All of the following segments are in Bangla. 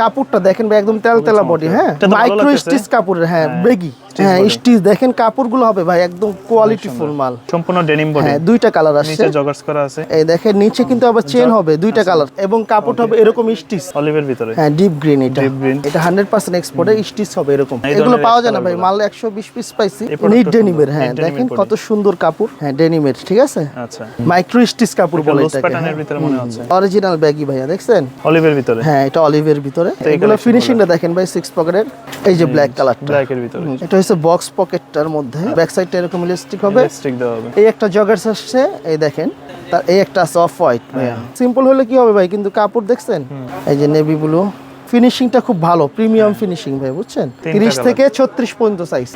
কাপড়টা দেখেন ভাই একদম তেল তেলা বডি হ্যাঁ? মাইক্রো স্টিচ কাপড়ের হ্যাঁ বেগি হ্যাঁ স্টিচ দেখেন কাপড়গুলো হবে ভাই একদম কোয়ালিটি ফুল মাল। সম্পূর্ণ ডেনিম বডি হ্যাঁ দুইটা কালার আসছে। নিচে জগার্স করা আছে। এই দেখেন নিচে কিন্তু আবার চেন হবে দুইটা কালার এবং কাপড় হবে এরকম স্টিচ অলিভের ভিতরে। হ্যাঁ ডিপ গ্রিন এটা। Deep green। এটা হান্ড্রেড পার্সেন্ট এক্সপোর্টে স্টিচ হবে এরকম। এগুলো পাওয়া যায় না ভাই মাল একশো বিশ পিস পাইছি। নিট ডেনিমের হ্যাঁ দেখেন কত সুন্দর কাপড়। হ্যাঁ ডেনিমের ঠিক আছে? আচ্ছা। মাইক্রো স্টিচ কাপড় বলে এটাকে প্যাটার্নের ভিতরে মনে হচ্ছে। অরিজিনাল ব্যাগি ভাইয়া দেখছেন? অলিভের ভিতরে। হ্যাঁ এটা অলিভের ভিতরে। এই এগুলো ফিনিশিংটা দেখেন ভাই সিক্স পকেটের এই যে ব্ল্যাক কালারটা ব্ল্যাক এর ভিতরে। এটা হচ্ছে বক্স পকেটটার মধ্যে। ব্যাক সাইডটা এরকম ইলাস্টিক হবে। স্টিক দেওয়া হবে। এই একটা জগার্স আসছে এই দেখেন। তার এই একটা আছে অফ হোয়াইট সিম্পল হলে কি হবে ভাই? কিন্তু কাপড় দেখছেন? এই যে নেভি ব্লু ফিনিশিংটা খুব ভালো প্রিমিয়াম ফিনিশিং ভাই বুঝছেন? তিনটা তিরিশ colour। থেকে ছত্রিশ পর্যন্ত সাইজ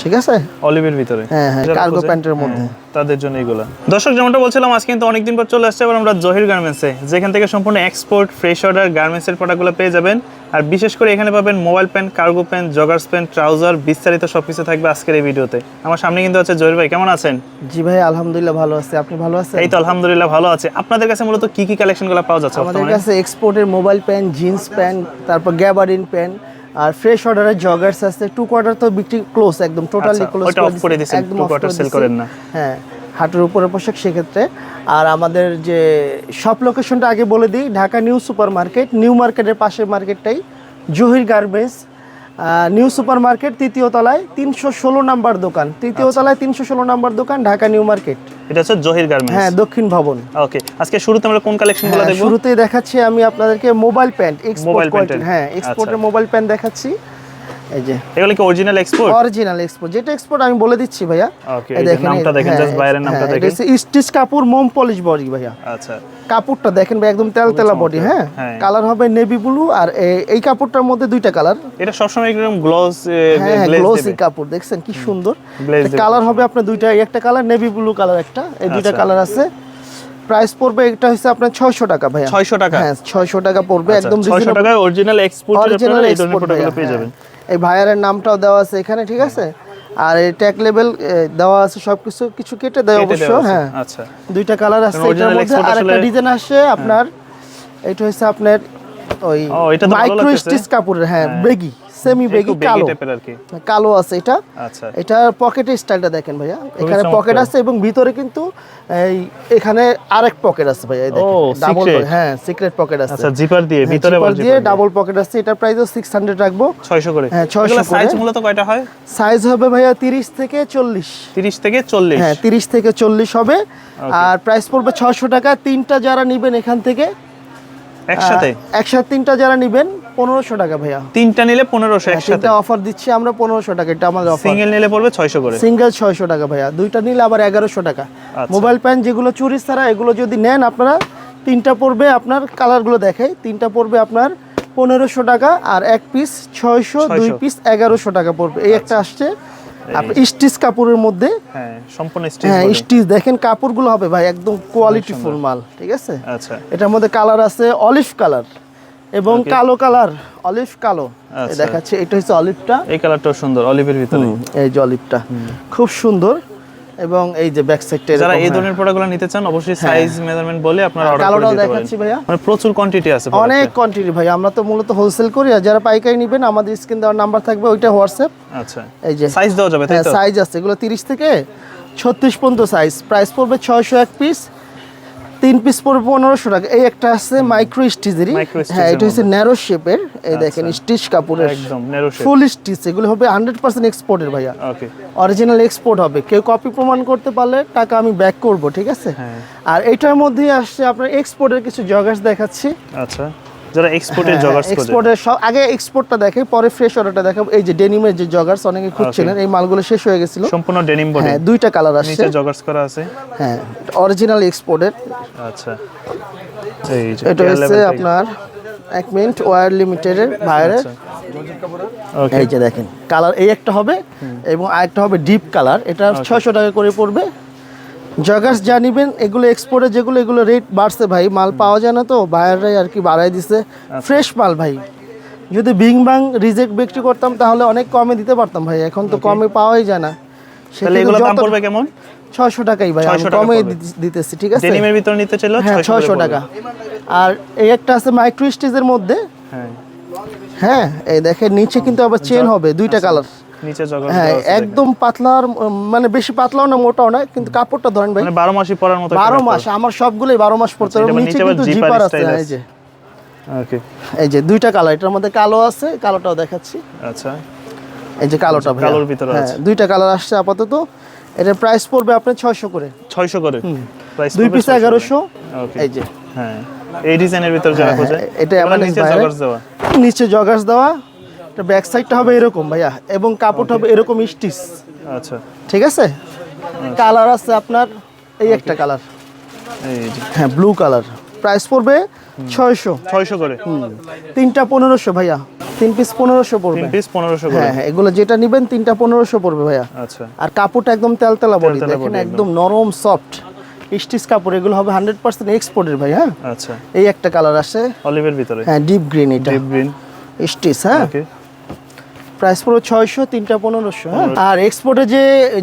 ঠিক আছে? অলিভের ভিতরে। হ্যাঁ হ্যাঁ কার্গো প্যান্টের মধ্যে। হ্যাঁ, তাদের জন্য এগুলো। দর্শক যেমনটা বলছিলাম আজকে কিন্তু অনেকদিন পর চলে আসছে এবার আমরা জহির গার্মেন্টসে যেখান থেকে সম্পূর্ণ এক্সপোর্ট ফ্রেশ অর্ডার গার্মেন্টসের প্রোডাক্টগুলো পেয়ে যাবেন। আর বিশেষ করে এখানে পাবেন mobile pant cargo pant joggers pant trouser বিস্তারিত সব কিছু থাকবে আজকের এই ভিডিওতে। আমার সামনে কিন্তু আছে জহির ভাই কেমন আছেন? জি ভাই আলহামদুলিল্লাহ ভালো আছে। আপনি ভালো আছেন? এই তো আলহামদুলিল্লাহ ভালো আছে। আপনাদের কাছে মূলত কি কি কালেকশনগুলো পাওয়া যাচ্ছে আমাদের কাছে এক্সপোর্টের মোবাইল প্যান্ট জিন্স প্যান্ট তারপর গ্যাবারিন প্যান্ট আর ফ্রেশ অর্ডারের জগার্স আছে টু কোয়ার্টার তো বিক্রি ক্লোজ একদম টোটালি আচ্ছা, ক্লোজ ওটা অফ করে দিয়েছেন টু কোয়ার্টার সেল করেন না। হ্যাঁ হাটের উপরে পোশাক সেক্ষেত্রে। আর আমাদের যে সব লোকেশনটা আগে বলে দিই Dhaka new super market new মার্কেটের পাশের মার্কেটটাই Zahir garments new super market তৃতীয় তলায় তিনশো ষোলো নাম্বার দোকান তৃতীয় আচ্ছা। তলায় তিনশো ষোলো নাম্বার দোকান ঢাকা নিউ মার্কেট এটা হচ্ছে জহির গার্মেন্টস হ্যাঁ দক্ষিণ ভবন ওকে আজকে শুরুতে আমরা কোন কালেকশনগুলো হ্যাঁ, দেখব শুরুতেই দেখাচ্ছি আমি আপনাদেরকে মোবাইল প্যান্ট এক্সপোর্ট। হ্যাঁ এক্সপোর্টের আচ্ছা। মোবাইল প্যান্ট দেখাচ্ছি এই যে। এগুলো কি অরিজিনাল এক্সপোর্ট অরিজিনাল এক্সপোর্ট যেটা এক্সপোর্ট আমি বলে দিচ্ছি ভাইয়া। Okay, এই এই নামটা দেখেন, হ্যাঁ, বাইরের নামটা হ্যাঁ, দেখেন। স্টিচ কাপড় মোম পলিশ বডি ভাইয়া। আচ্ছা। কাপড়টা দেখেন ভাই একদম তেল বডি হ্যাঁ। কালার হবে নেভি ব্লু আর এই কাপড়টার মধ্যে দুইটা কালার এটা সবসময় একদম গ্লস হ্যাঁ গ্লেজ কাপড় দেখছেন কি সুন্দর? কালার হবে আপনার দুইটা একটা কালার নেভি ব্লু কালার একটা এই দুইটা আচ্ছা। কালার আছে। প্রাইস পড়বে এটা হচ্ছে আপনার ছয়শো টাকা ভাইয়া। 600 টাকা? হ্যাঁ ছয়শো টাকা পড়বে একদম 600 টাকায় অরিজিনাল এক্সপোর্ট অরিজিনাল এই ধরনের প্রোডাক্টগুলো পেয়ে যাবেন। এই ভাইয়ারের নামটাও দেওয়া আছে এখানে ঠিক আছে? আর এই ট্যাক লেবেল দেওয়া আছে সবকিছু কিছু কেটে দেয় অবশ্য হ্যাঁ। আচ্ছা। দুইটা কালার আছে এটার মধ্যে আরেকটা ডিজাইন আসে আপনার এটা হচ্ছে আপনার ওই মাইক্রো স্টিচ কাপড়ের হ্যাঁ বেগি সেমি বেগি কালো। কালো আছে এটা। আচ্ছা। এটা পকেটের স্টাইলটা দেখেন ভাইয়া। এখানে পকেট আছে এবং ভিতরে কিন্তু এই এখানে আরেক পকেট আছে ভাইয়া এই দেখেন। ডাবল হ্যাঁ সিক্রেট পকেট আছে। আচ্ছা জিপার দিয়ে ভিতরে জিপার দিয়ে ডাবল পকেট আছে। এটার প্রাইস 600 রাখব। 600 করে। হ্যাঁ, 600 করে। সাইজ মূলত কয়টা হয়? সাইজ হবে ভাইয়া 30 থেকে 40 30 থেকে 40 হ্যাঁ 30 থেকে 40 হবে। আর প্রাইস পড়বে 600 টাকা। তিনটা যারা নেবেন এখান থেকে একসাথে? একসাথে তিনটা যারা নেবেন 1500 টাকা ভাইয়া। তিনটা নিলে 1500 একসাথে। অফার দিচ্ছি আমরা 1500 টাকা এটা আমাদের অফার সিঙ্গেল নিলে পড়বে 600 করে। সিঙ্গেল 600 টাকা ভাইয়া দুইটা নিলে আবার 1100 টাকা। আচ্ছা। মোবাইল প্যান যেগুলো চুরি ছাড়া এগুলো যদি নেন আপনারা তিনটা পড়বে আপনার কালারগুলো দেখাই তিনটা পড়বে আপনার পনেরোশো টাকা আর এক পিস ছয়শো দুই পিস এগারোশো টাকা পড়বে। এই একটা আসছে। আপনি স্টিচ কাপড়ের মধ্যে। হ্যাঁ সম্পূর্ণ হ্যাঁ স্টিচ দেখেন কাপড়গুলো হবে ভাই একদম কোয়ালিটি ফুল মাল ঠিক আছে? আচ্ছা। এটার মধ্যে কালার আছে অলিভ কালার এবং কালো কালার অলিভ কালো। আচ্ছা। দেখাচ্ছে এটা হচ্ছে অলিভটা। এই কালারটাও সুন্দর অলিভের ভিতরে। এই যে অলিভটা। খুব সুন্দর এবং এই যে ব্যাক সাইডটা যারা এই ধরনের প্রোডাক্টগুলো নিতে চান অবশ্যই সাইজ মেজারমেন্ট বলে আপনারা অর্ডার করে কালোটাও দেখাচ্ছি ভাইয়া। মানে প্রচুর কোয়ান্টিটি আছে অনেক কোয়ান্টিটি ভাই আমরা তো মূলত হোলসেল করি আর যারা পাইকারি নেবেন আমাদের স্ক্রিন দেওয়ার নাম্বার থাকবে ওইটা হোয়াটসঅ্যাপ। আচ্ছা। এই যে সাইজ দেওয়া যাবে তাই হ্যাঁ তো সাইজ আছে। এগুলো তিরিশ থেকে ছত্রিশ পর্যন্ত সাইজ প্রাইস পড়বে ছয়শো এক পিস তিন পিস পড়বে পনেরোশো টাকা। এই একটা আছে মাইক্রো স্টিচেরই হ্যাঁ এটা হচ্ছে ন্যারো শেপের এই দেখেন স্টিচ কাপড়ের একদম ফুল স্টিচ এগুলো হবে হান্ড্রেড পার্সেন্ট এক্সপোর্টের ভাইয়া। অরিজিনাল এক্সপোর্ট হবে। কেউ কপি প্রমাণ করতে পারলে টাকা আমি ব্যাক করব ঠিক আছে? হ্যাঁ। আর এটার মধ্যেই আসছে আপনার এক্সপোর্টের কিছু জগাস দেখাচ্ছি। আচ্ছা। যারা এক্সপোর্টের জগার্স এক্সপোর্টের সব আগে এক্সপোর্টটা দেখে পরে ফ্রেশ অর্ডারটা দেখাবো এই যে ডেনিমের যে জগার্স অনেকে খুঁজছিলেন এই মালগুলো শেষ হয়ে গেছিল। সম্পূর্ণ ডেনিম বডি হ্যাঁ দুইটা কালার আসছে। নিচে জগার্স করা আছে। হ্যাঁ অরিজিনাল এক্সপোর্টের আচ্ছা। এই যে এটা হচ্ছে আপনার এক মিনিট ওয়ার লিমিটেডের ভাইয়ের এই যে দেখেন কালার এই একটা হবে এবং আরেকটা হবে ডিপ কালার এটা ছয়শো টাকা করে পড়বে। জগার্স জানিবেন এগুলো এক্সপোর্টে যেগুলো এগুলো রেট বাড়ছে ভাই মাল পাওয়া যায় না তো বায়াররাই আর কি বাড়াই দিছে। আচ্ছা। ফ্রেশ মাল ভাই। যদি বিং বাং রিজেক্ট বিক্রি করতাম তাহলে অনেক কমে দিতে পারতাম ভাই এখন তো কমে পাওয়াই যায় না। তাহলে এগুলো দাম পড়বে কেমন? ছয়শো টাকাই ভাই আমি 600 কমে দিতে- দিতেছি ঠিক আছে? ডেনিমের ভিতরে নিতে চাইলে হ্যাঁ 600 টাকা আর এই একটা আছে মাইক্রো স্টিচের মধ্যে। হ্যাঁ। হ্যাঁ এই দেখেন নিচে কিন্তু আবার চেন হবে দুইটা কালার নিচে জগার হ্যাঁ একদম পাতলার মানে বেশি পাতলাও না মোটাও না কিন্তু কাপড়টা ধরেন ভাই মানে বারো মাসই পরার মতো বারো মাস আমার সবগুলোই বারো মাস পড়তে আচ্ছা, হবে নিচে কিন্তু জিপার আছে এই যে। ওকে এই যে দুইটা কালার এটার মধ্যে কালো আছে কালোটাও দেখাচ্ছি। আচ্ছা। এই যে কালোটা ভাইয়া। কালোর ভিতরে হ্যাঁ আছে। দুইটা কালার আসছে আপাতত। এটার প্রাইস পড়বে আপনার ছয়শো করে। ছয়শো করে? প্রাইস দুই পিস এগারোশো। ওকে এই যে। হ্যাঁ। এই ডিজাইনের ভিতরে যারা হ্যাঁ, খোঁজে হ্যাঁ, এটা এগুলো আমাদের নিচে জগার্স দেওয়া। নিচে জগার্স দেওয়া। এটা ব্যাক সাইডটা হবে এরকম ভাইয়া এবং কাপড়টা হবে এরকম স্টিচ আচ্ছা। ঠিক আছে? কালার আছে আপনার এই একটা কালার হ্যাঁ ব্লু কালার প্রাইস পড়বে ছয়শো। ছয়শো করে। তিনটা পনেরোশো ভাইয়া। তিন পিস পনেরোশো পড়বে। তিন পিস পনেরোশো হ্যাঁ হ্যাঁ এগুলো যেটা নেবেন তিনটা পনেরোশো পড়বে ভাইয়া। আচ্ছা। আর কাপড়টা একদম তেলতেলা বডি দেখেন একদম। নরম সফট স্টিচ কাপড় এগুলো হবে হান্ড্রেড পার্সেন্ট এক্সপোর্টের ভাই হ্যাঁ আচ্ছা। এই একটা কালার আছে অলিভের ভিতরে। হ্যাঁ ডিপ গ্রিন এটা। ডিপ গ্রিন স্টিচ হ্যাঁ। প্রাইস পুরো ছয়শো তিনটা পনেরোশো হ্যাঁ? আর এক্সপোর্টে যে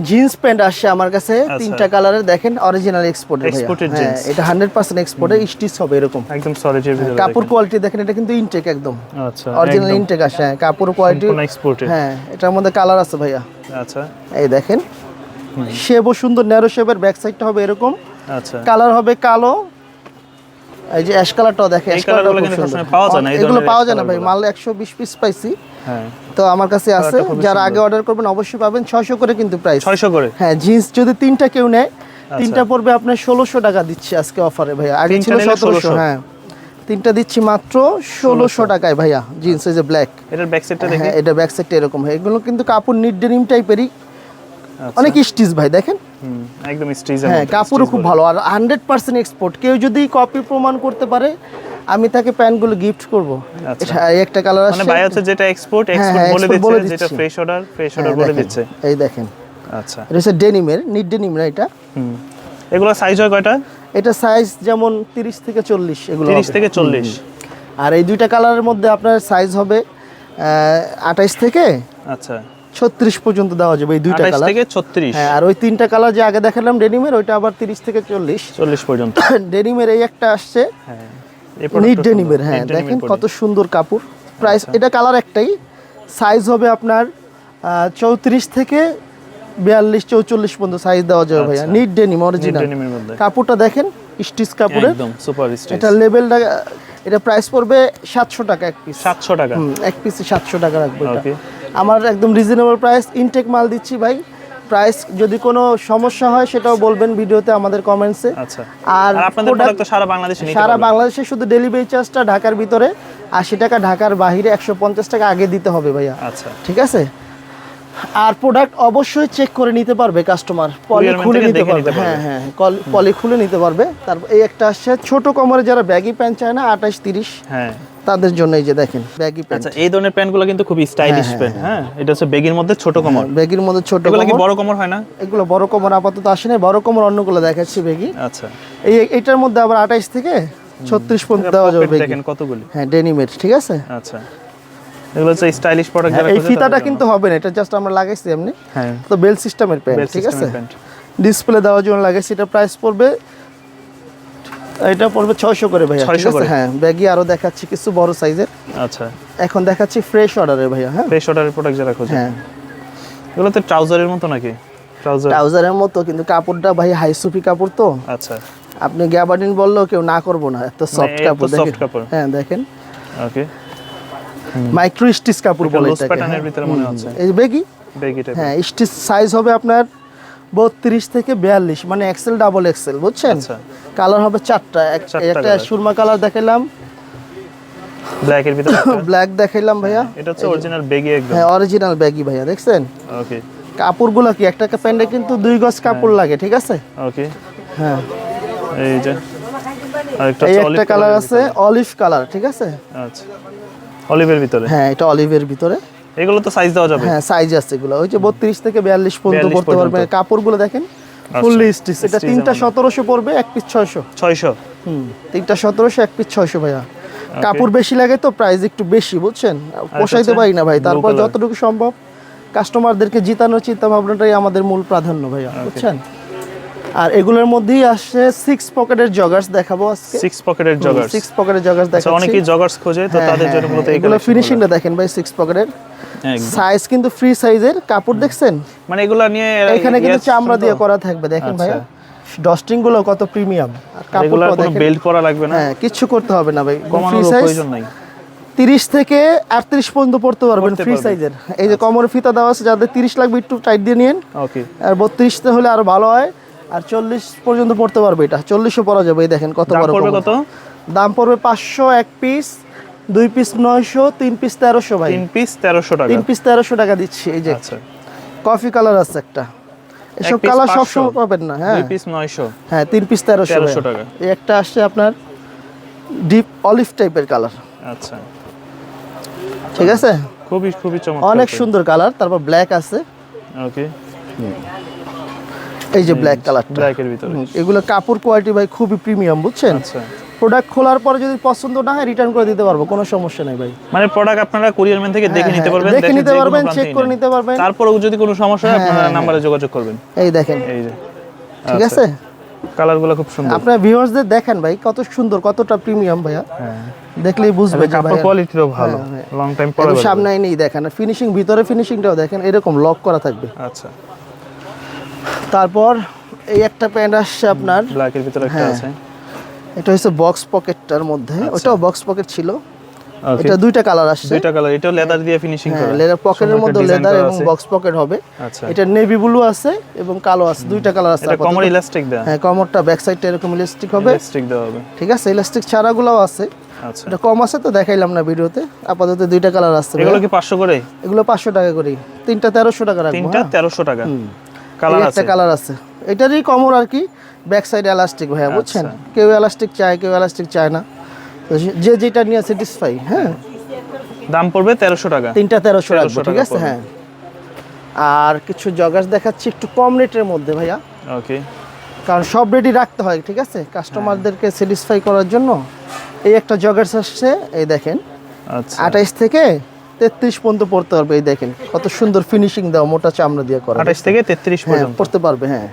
জিন্স প্যান্ট আসছে আমার কাছে তিনটা কালারের দেখেন অরিজিনাল এক্সপোর্টের আচ্ছা। হ্যাঁ এটা হান্ড্রেড পার্সেন্ট এক্সপোর্টের স্টিচ হবে এরকম। একদম কাপড় কোয়ালিটি দেখেন এটা কিন্তু ইনটেক একদম। আচ্ছা অরিজিনাল ইনটেক আসে হ্যাঁ কাপড় কোয়ালিটি হ্যাঁ এটার মধ্যে কালার আছে ভাইয়া। আচ্ছা। এই দেখেন শেপও সুন্দর ন্যারো শেপের ব্যাক সাইডটা হবে এরকম। আচ্ছা। কালার হবে কালো। এই যে অ্যাশ কালারটাও দেখে অ্যাশ খুব সুন্দর। পাওয়া যায় না, এগুলো পাওয়া যায় না ভাই মাল একশো বিশ পিস পাইছি। হ্যাঁ। তো আমার কাছে আছে যারা আগে অর্ডার করবেন অবশ্যই পাবেন। ছয়শো করে কিন্তু প্রাইস ছয়শো করে? হ্যাঁ জিন্স যদি তিনটা কেউ নেয় আচ্ছা। তিনটা পড়বে আপনার ষোলোশো টাকা দিচ্ছি আজকে অফারে ভাইয়া। আগে ছিল সতেরোশো হ্যাঁ। তিনটা দিচ্ছি মাত্র ষোলোশো টাকায় ভাইয়া জিন্স এই যে ব্ল্যাক এটার ব্যাক সাইডটা দেখি। হ্যাঁ এটা ব্যাক সাইডটা এরকম হয় এগুলো কিন্তু কাপড় নিট ডেনিম টাইপেরই। অনেক স্টিচ ভাই দেখেন। একদম স্টিচ হ্যাঁ কাপড়ও খুব ভালো। আর হান্ড্রেড পার্সেন্ট এক্সপোর্ট কেউ যদি কপি প্রমাণ করতে পারে আমি তাকে প্যান্টগুলো গিফট করব। আচ্ছা। একটা কালার আছে মানে ভাই হচ্ছে যেটা এক্সপোর্ট হ্যাঁ, এক্সপোর্ট হ্যাঁ, বলে export দিচ্ছে যেটা ফ্রেশ অর্ডার ফ্রেশ অর্ডার বলে। দিচ্ছে। এই দেখেন। আচ্ছা। এটা হচ্ছে ডেনিমের নিট ডেনিম না এটা? হুম। এগুলো সাইজ হয় কয়টা? এটা সাইজ যেমন তিরিশ থেকে চল্লিশ এগুলো তিরিশ হবে। থেকে চল্লিশ। আর এই দুইটা কালারের মধ্যে আপনার সাইজ হবে আঠাইশ থেকে আচ্ছা। ছত্রিশ পর্যন্ত দেওয়া যাবে এই দুইটা কালার থেকে ছত্রিশ। হ্যাঁ আর ওই তিনটা কালার যে আগে দেখালাম ডেনিমের ওইটা আবার তিরিশ থেকে চল্লিশ। চল্লিশ পর্যন্ত। ডেনিমের এই একটা আসছে। হ্যাঁ। নিট ডেনিমের হ্যাঁ দেখেন কত সুন্দর কাপড়। প্রাইস আচ্ছা। এটা কালার একটাই। সাইজ হবে আপনার চৌত্রিশ থেকে বিয়াল্লিশ চৌচল্লিশ পর্যন্ত সাইজ দেওয়া যাবে ভাইয়া। নিট ডেনিম অরিজিনাল কাপড়টা দেখেন স্টিচ কাপড়ের। একদম সুপার স্টিচ এটা লেভেলটা এটা প্রাইস পড়বে সাতশো টাকা এক পিস সাতশো টাকা। এক পিসে সাতশো টাকা রাখব আমার একদম রিজনেবল প্রাইস ইনটেক মাল দিচ্ছি ভাই। প্রাইস যদি কোনো সমস্যা হয় সেটাও বলবেন ভিডিওতে আমাদের কমেন্টসে আচ্ছা। আর আর আপনাদের প্রোডাক্ট তো সারা বাংলাদেশে সারা বাংলাদেশে শুধু ডেলিভারি চার্জটা ঢাকার ভিতরে আশি টাকা ঢাকার বাহিরে একশো পঞ্চাশ টাকা আগে দিতে হবে ভাইয়া। আচ্ছা। ঠিক আছে? আর প্রোডাক্ট অবশ্যই চেক করে নিতে পারবে কাস্টমার পলি খুলে নিতে পারবে। হ্যাঁ হ্যাঁ পলি খুলে নিতে পারবে। তারপর এই একটা আসছে ছোট কমরে যারা ব্যাগি প্যান্ট চায় না আঠাশ তিরিশ। হ্যাঁ। তাদের জন্য এই যে দেখেন ব্যাগি প্যান্ট আচ্ছা এই ধরনের প্যান্টগুলো কিন্তু খুবই স্টাইলিশ প্যান্ট হ্যাঁ এটা হচ্ছে বেগের মধ্যে ছোট কমর। ব্যাগির মধ্যে ছোট এগুলো কি বড় কমর হয় না? এগুলো বড় কোমর আপাতত আসে না বড় কোমর অন্যগুলো দেখাচ্ছি ব্যাগি আচ্ছা। এই এইটার মধ্যে আবার আঠাইশ থেকে ছত্রিশ পর্যন্ত দেওয়া যাবে ব্যাগি দেখেন কতগুলি। হ্যাঁ ডেনিমের ঠিক আছে? আচ্ছা। এগুলো হচ্ছে স্টাইলিশ প্রোডাক্ট হ্যাঁ, এই ফিতাটা কিন্তু হবে না এটা জাস্ট আমরা লাগাইছি এমনি। হ্যাঁ। তো বেল সিস্টেমের প্যান্ট ঠিক আছে? ডিসপ্লে দেওয়ার জন্য লাগাইছি এটা প্রাইস পড়বে এটা পড়বে ছয়শো করে ভাইয়া 600 করে। হ্যাঁ ব্যাগি আরও দেখাচ্ছি কিছু বড় সাইজের। আচ্ছা। এখন দেখাচ্ছি ফ্রেশ অর্ডারের ভাইয়া হ্যাঁ? ফ্রেশ অর্ডারের প্রোডাক্ট যারা খোঁজে। হ্যাঁ। এগুলো তো ট্রাউজারের মতো নাকি? ট্রাউজার? ট্রাউজারের মতো কিন্তু কাপড়টা ভাই হাই সুফি কাপড় তো। আচ্ছা। আপনি গ্যাবার্ডিন বললেও কেউ না করব না এত সফট কাপড় দেখেন। কাপড়। হ্যাঁ দেখেন। ওকে। মাইক্রো স্টিচ কাপড় বলে এটাকে হ্যাঁ। ভিতরে মনে হুম, হচ্ছে। এই বেগি বেগিটা হ্যাঁ স্টিচ সাইজ হবে আপনার বত্রিশ থেকে বিয়াল্লিশ মানে এক্সেল ডাবল এক্সেল বুঝছেন? আচ্ছা। কালার হবে চারটা। একটা সুরমা কালার দেখাইলাম। ব্ল্যাক এর ভিতরে ব্ল্যাক দেখাইলাম ভাইয়া। এটা হচ্ছে অরিজিনাল বেগি একদম। হ্যাঁ অরিজিনাল ব্যাগি ভাইয়া দেখছেন? ওকে কাপড়গুলো কি? একটা প্যান্টে কিন্তু দুই গজ কাপড় হ্যাঁ। লাগে ঠিক আছে? ওকে হ্যাঁ। এই যে আরেকটা একটা কালার আছে অলিভ কালার ঠিক আছে? আচ্ছা। অলিভের ভিতরে? হ্যাঁ এটা অলিভের ভিতরে। এগুলো তো সাইজ দেওয়া যাবে। হ্যাঁ সাইজ আছে এগুলো। ওই যে বত্রিশ থেকে বিয়াল্লিশ পর্যন্ত 42 পড়তে পারবে। কাপড়গুলো দেখেন ফুললি স্টিচ এটা তিনটা এর সতেরোশো পড়বে এক পিস ছয়শো। ছয়শো। হুম তিনটা সতেরোশো এক পিস ছয়শো ভাইয়া। কাপড় বেশি লাগে তো প্রাইস একটু বেশি বুঝছেন? পোষাইতে পারি না ভাই। তারপর যতটুকু সম্ভব কাস্টমারদেরকে জিতানোর চিন্তা ভাবনাটাই আমাদের মূল প্রাধান্য ভাইয়া বুঝছেন? আর এগুলোর মধ্যেই আসছে সিক্স পকেটের জগার্স দেখাবো আজকে। সিক্স পকেটের জগার্স সিক্স পকেটের জগার্স আচ্ছা দেখাচ্ছি। অনেকেই জগার্স খোঁজে তো হ্যাঁ, তাদের জন্য হ্যাঁ, মূলত হ্যাঁ, এগুলো ফিনিশিংটা দেখেন ভাই সিক্স পকেটের। সাইজ কিন্তু ফ্রি সাইজের কাপড় দেখছেন? মানে এগুলা নিয়ে এখানে কিন্তু চামড়া দিয়ে করা থাকবে দেখেন ভাই ডস্টিংগুলো কত প্রিমিয়াম আর কাপড়টা কোনো বেল্ট করা লাগবে না? হ্যাঁ কিচ্ছু করতে হবে না ভাই। ফ্রি সাইজ প্রয়োজন নাই। 30 থেকে 38 পর্যন্ত পড়তে পারবেন ফ্রি সাইজের এই যে কোমর ফিতা দেওয়া আছে যাদের 30 লাগবে একটু টাইট দিয়ে নিন ওকে। আর 32 তে হলে আরও ভালো হয়। আর 40 পর্যন্ত পড়তে পারবে এটা। 40 ও পরা যাবে এই দেখেন কত দাম বড়। কত? দাম পড়বে 500 এক পিস দুই পিস 900 তিন পিস 1300 ভাই। তিন পিস তেরোশো টাকা। তিন পিস 1300 টাকা দিচ্ছি এই যে। আচ্ছা। কফি কালার আছে একটা। এসব কালার সবসময় পাবেন না হ্যাঁ। দুই পিস নয়শো। হ্যাঁ তিন পিস 1300 1300 টাকা টাকা। এই একটা আসছে আপনার ডিপ অলিভ টাইপের কালার আচ্ছা। ঠিক আছে? খুবই খুবই চমৎকার অনেক সুন্দর কালার তারপর ব্ল্যাক আছে। ওকে এই যে ব্ল্যাক কালারটা ব্ল্যাকের ভিতরে। এগুলো কাপড় কোয়ালিটি ভাই খুবই প্রিমিয়াম বুঝছেন? আচ্ছা। প্রোডাক্ট খোলার পরে যদি পছন্দ না হয় রিটার্ন করে দিতে পারব কোনো সমস্যা নেই ভাই। মানে প্রোডাক্ট আপনারা কুরিয়ার ম্যান থেকে দেখে হ্যাঁ, নিতে হ্যাঁ, পারবেন দেখে নিতে পারবেন, check করে নিতে পারবেন। তারপরেও যদি কোনো সমস্যা হয় হ্যাঁ, আপনারা হ্যাঁ, নাম্বারে যোগাযোগ করবেন। এই দেখেন। এই যে। ঠিক আচ্ছা। আছে? কালারগুলো খুব সুন্দর। আপনার ভিউয়ার্সদের দেখেন ভাই কত সুন্দর কতটা প্রিমিয়াম ভাইয়া। হ্যাঁ। দেখলেই বুঝবে যে কাপড় কোয়ালিটিও ভালো হ্যাঁ, হ্যাঁ। লং টাইম পরে সামনে নেই দেখেন। ফিনিশিং ভিতরে ফিনিশিংটাও দেখেন এরকম লক করা থাকবে। আচ্ছা। তারপর এই একটা প্যান্ট আসছে আপনার। ব্ল্যাকের ভিতরে একটা হ্যাঁ। আছে। এটা হচ্ছে বক্স পকেটটার মধ্যে। ওটাও বক্স পকেট ছিল। এটা দুইটা কালার আসছে। দুইটা কালার এটাও লেদার দিয়ে ফিনিশিং হ্যাঁ করা। লেদার পকেটের মধ্যে লেদার এবং বক্স পকেট হবে। আচ্ছা। এটা নেভি ব্লু আছে এবং কালো আছে দুইটা কালার আছে এটা কমর ইলাস্টিক দেয়া। হ্যাঁ কমরটা ব্যাক সাইডটা এরকম ইলাস্টিক হবে। ইলাস্টিক দেওয়া হবে। ঠিক আছে ইলাস্টিক ছাড়াগুলোও আছে। আচ্ছা। এটা কম আছে তো দেখাইলাম না ভিডিওতে। আপাতত দুইটা কালার আছে এগুলো কি পাঁচশো করে এগুলো পাঁচশো টাকা করে তিনটা তেরোশো টাকা রাখব তিনটা হ্যাঁ? তেরোশো টাকা। কালার একটা আছে। কালার আছে। এটারই কমর আর কি ব্যাক সাইড এলাস্টিক ভাইয়া বুঝছেন? কেউ এলাস্টিক চায় কেউ এলাস্টিক চায় না। যে যেটা নিয়ে স্যাটিসফাই হ্যাঁ? দাম পড়বে তেরোশো টাকা। তিনটা তেরোশো রাখব ঠিক আছে? হ্যাঁ। আর কিছু জগার্স দেখাচ্ছি একটু কম রেটের মধ্যে ভাইয়া। ওকে কারণ সব রেডি রাখতে হয় ঠিক আছে? কাস্টমারদেরকে স্যাটিসফাই করার জন্য। এই একটা জগার্স আসছে এই দেখেন। আচ্ছা। আঠাইশ থেকে তেত্রিশ পর্যন্ত পড়তে পারবে এই দেখেন কত সুন্দর ফিনিশিং দেওয়া মোটা চামড়া দিয়ে করা। আঠাশ থেকে তেত্রিশ হ্যাঁ পর্যন্ত। পড়তে পারবে হ্যাঁ।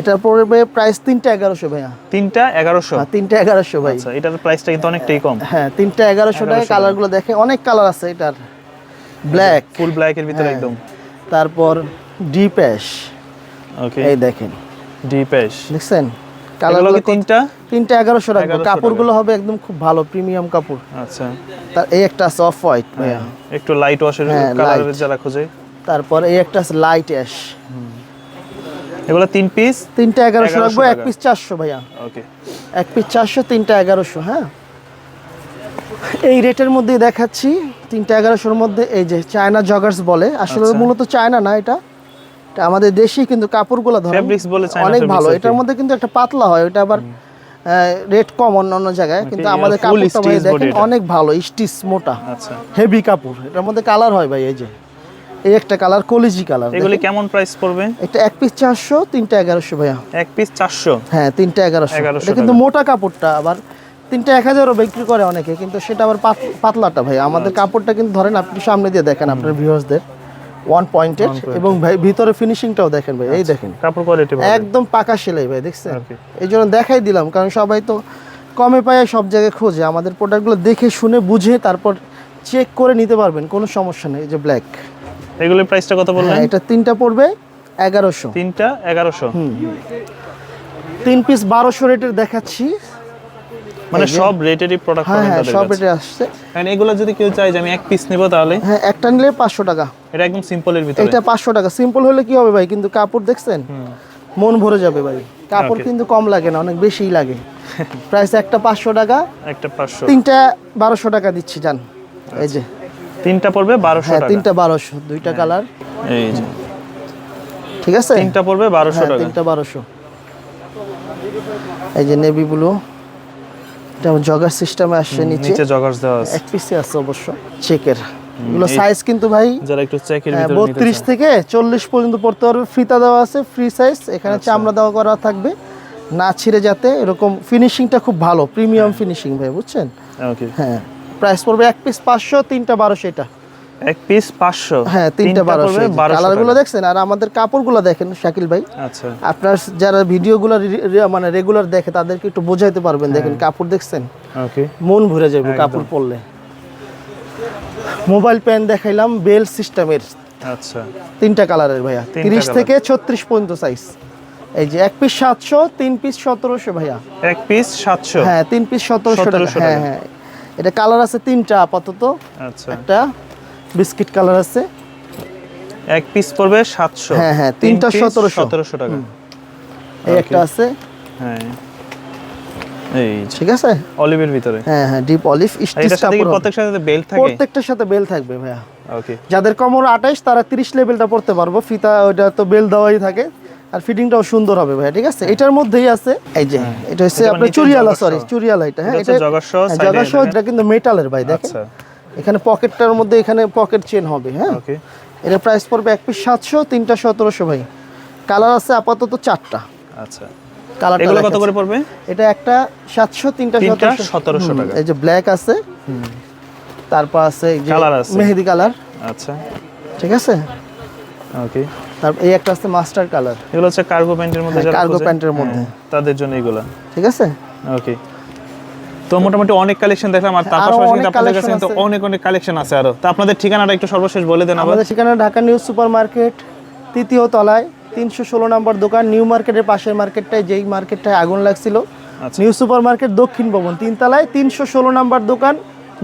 এটার পড়বে প্রাইস তিনটা এগারোশো ভাইয়া। তিনটা এগারোশো? হ্যাঁ তিনটা এগারোশো ভাই। আচ্ছা এটার প্রাইসটা কিন্তু অনেকটাই কম। হ্যাঁ তিনটা এগারোশো টাকা কালারগুলো দেখে অনেক কালার আছে এটার। ব্ল্যাক ফুল ব্ল্যাকের ভিতরে হ্যাঁ। একদম। তারপর ডিপ অ্যাশ ওকে এই দেখেন। ডিপ অ্যাশ দেখছেন? কালারগুলো তিনটা? তিনটা এগারোশো রাখব। 1100 কাপড়গুলো হবে একদম খুব ভালো প্রিমিয়াম কাপড়। আচ্ছা। তার এই একটা আছে অফ হোয়াইট একটু লাইট ওয়াশের কালারের যারা খোঁজে। তারপর এই একটা আছে লাইট অ্যাশ এগুলো তিন পিস তিনটা 1100 রাখব এক পিস চারশো ভাইয়া। ওকে এক পিস তিনটা হ্যাঁ? এই রেটের মধ্যেই দেখাচ্ছি তিনটা এগারোশোর মধ্যে এই যে চায়না জগার্স বলে আসলে আচ্ছা। মূলত চায়না না এটা। আমাদের দেশি কিন্তু কাপড়গুলো ধরেন অনেক ভালো। এটার মধ্যে কিন্তু একটা পাতলা হয় ওটা আবার রেট কম অন্য অন্য জায়গায় কিন্তু আমাদের কাপড়টা ভাই দেখেন অনেক ভালো স্টিচ মোটা আচ্ছা। হেভি কাপড়। এটার মধ্যে কালার হয় ভাই এই যে। এই একটা কালার কলিজি কালার এগুলি কেমন প্রাইস পড়বে? এটা এক পিস চারশো তিনটা এগারোশো ভাইয়া। এক পিস চারশো? হ্যাঁ তিনটা এগারোশো। 1100 এটা কিন্তু মোটা কাপড়টা আবার তিনটা এক হাজারও বিক্রি করে অনেকে কিন্তু সেটা আবার পাত- পাতলাটা ভাই। আমাদের কাপড়টা কিন্তু ধরেন আপনি সামনে দিয়ে দেখেন আপনার ভিউয়ার্সদের ওয়ান পয়েন্টেড এবং ভাই ভিতরে ফিনিশিংটাও দেখেন ভাই এই দেখেন। কাপড় কোয়ালিটি একদম পাকা সেলাই ভাই দেখছেন. এই জন্য দেখাই দিলাম কারণ সবাই তো কমে পায় সব জায়গায় খোঁজে। আমাদের প্রোডাক্টগুলো দেখে শুনে বুঝে তারপর চেক করে নিতে পারবেন কোনো সমস্যা নেই যে ব্ল্যাক এগুলির প্রাইসটা কত বললেন? হ্যাঁ এটা তিনটা পড়বে এগারোশো। তিনটা এগারোশো। তিন পিস বারোশো রেটের দেখাচ্ছি। মানে সব রেটেরই প্রোডাক্ট হ্যাঁ হ্যাঁ সব রেটে আসছে। কারণ এগুলো যদি কেউ চায় যে আমি এক পিস নেব তাহলে? হ্যাঁ একটা নিলে পাঁচশো টাকা। এটা একদম সিম্পলের ভিতরে। এটা পাঁচশো টাকা। সিম্পল হলে কি হবে ভাই? কিন্তু কাপড় দেখছেন? মন ভরে যাবে ভাই। কাপড় কিন্তু কম লাগে না অনেক বেশিই লাগে। প্রাইস একটা পাঁচশো টাকা। একটা পাঁচশো। তিনটা বারোশো টাকা দিচ্ছি জান। এই যে। তিনটা পড়বে বারোশো হ্যাঁ টাকা। তিনটা বারোশো দুইটা কালার। এই যে। ঠিক আছে? তিনটা পড়বে বারোশো হ্যাঁ টাকা। তিনটা বারোশো। এই যে নেভি ব্লু। এটা জগার সিস্টেমে আসছে নিচে। নিচে জগার্স দেওয়া আছে। এক পিসে আছে অবশ্য চেকের এগুলো সাইজ কিন্তু ভাই যারা একটু চেকের হ্যাঁ, ভিতরে নিতে বত্রিশ চায়। থেকে চল্লিশ পর্যন্ত পড়তে পারবে। ফিতা দেওয়া আছে ফ্রি সাইজ এখানে চামড়া দেওয়া করা থাকবে। না ছিঁড়ে যাতে এরকম ফিনিশিংটা খুব ভালো প্রিমিয়াম ফিনিশিং ভাই বুঝছেন? ওকে হ্যাঁ প্রাইস পড়বে এক পিস পাঁচশো তিনটা বারোশো এটা। এক পিস পাঁচশো। হ্যাঁ তিনটা বারোশো বারোশো কালারগুলো দেখছেন? আর আমাদের কাপড়গুলো দেখেন শাকিল ভাই। আচ্ছা। আপনার যারা ভিডিওগুলো মানে রেগুলার দেখে তাদেরকে একটু বোঝাইতে পারবেন। দেখেন হ্যাঁ। কাপড় দেখছেন? ওকে মন ভরে যাবে কাপড় পরলে। মোবাইল প্যান দেখাইলাম বেল সিস্টেমের। আচ্ছা। তিনটা কালারের ভাইয়া। তিনটা তিরিশ colour। থেকে ছত্রিশ পর্যন্ত সাইজ এই যে এক পিস সাতশো তিন পিস সতেরোশো ভাইয়া। এক পিস সাতশো। হ্যাঁ তিন পিস সতেরোশো টাকা। 1700 হ্যাঁ হ্যাঁ। এটা কালার আছে তিনটা আপাতত। আচ্ছা। একটা বিস্কিট কালার আছে। এক পিস পড়বে সাতশো। হ্যাঁ, হ্যাঁ, তিনটা 1700 সতেরোশো। টাকা। এই একটা আছে। হ্যাঁ। এই ঠিক আছে? অলিভের ভিতরে। হ্যাঁ হ্যাঁ ডিপ অলিভ স্টিচ এটার সাথে কি সাথে বেল্ট থাকে? প্রত্যেকটার সাথে বেল থাকবে ভাইয়া। ওকে যাদের কমর আঠাইশ তারা তিরিশ লেভেলটা পড়তে পারব। ফিতা ওটা তো বেল দেওয়াই থাকে। আর ফিটিংটাও সুন্দর হবে ভাইয়া ঠিক আছে? এটার মধ্যেই আছে এই যে এটা হচ্ছে আপনার নিচে চুরিয়ালা সরি। চুরিয়ালা এটা হ্যাঁ এটা হচ্ছে জগার সহ হ্যাঁ। এটা কিন্তু মেটালের ভাই দেখেন। আচ্ছা। এখানে পকেটটার মধ্যে এখানে পকেট চেন হবে হ্যাঁ? এটা প্রাইস পড়বে এক পিস সাতশো তিনটা সতেরোশো ভাই। কালার আছে আপাতত চারটা। আচ্ছা। কালার এগুলো কত করে পড়বে? এটা একটা সাতশো তিনটা সতেরোশো। টাকা। এই যে ব্ল্যাক আছে তারপর আছে Colour আছে। মেহেদি কালার আচ্ছা। ঠিক আছে? ওকে তারপর এই একটা আছে মাস্টার কালার এগুলো হচ্ছে কার্গো প্যান্টের মধ্যে pant এর মধ্যে। হ্যাঁ, তাদের জন্য এগুলো। ঠিক আছে? ওকে তো মোটামুটি অনেক কালেকশন দেখলাম আর তার পাশাপাশি কিন্তু আপনাদের কাছে কিন্তু অনেক অনেক কালেকশন আছে আরও। তো আপনাদের ঠিকানাটা একটু সর্বশেষ বলে দেন আমাদের ঠিকানা ঢাকা নিউ সুপার মার্কেট তৃতীয় তলায় তিনশো ষোলো নম্বর দোকান নিউ মার্কেটের পাশের মার্কেটটায় যেই মার্কেটটায় আগুন লাগছিল। আচ্ছা। নিউ সুপার মার্কেট দক্ষিণ ভবন তিনতলায় তিনশো ষোলো নম্বর দোকান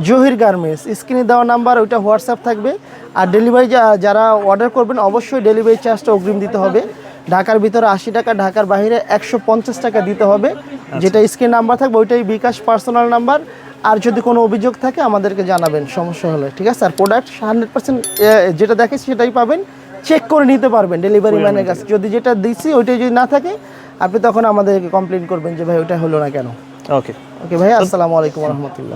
জহির গার্মেন্টস। স্ক্রিনে দেওয়া নাম্বার ওইটা হোয়াটসঅ্যাপ থাকবে। আর ডেলিভারি যারা অর্ডার করবেন অবশ্যই ডেলিভারি চার্জটা অগ্রিম দিতে হবে। ঢাকার ভিতরে আশি টাকা ঢাকার বাইরে একশো পঞ্চাশ টাকা দিতে হবে। যেটা স্ক্রিন নাম্বার থাকবে ওইটাই বিকাশ পার্সোনাল নাম্বার। আর যদি কোনো অভিযোগ থাকে আমাদেরকে জানাবেন সমস্যা হলে ঠিক আছে? আর প্রোডাক্ট হান্ড্রেড পার্সেন্ট যেটা দেখে সেটাই পাবেন। চেক করে নিতে পারবেন ডেলিভারি ম্যানের কাছে। যদি যেটা দিচ্ছি ওইটাই যদি না থাকে আপনি তখন আমাদেরকে কমপ্লেন করবেন যে ভাই ওইটা হলো না কেন? ওকে ওকে ভাই আসসালামু আলাইকুম রহমতুল্লাহ।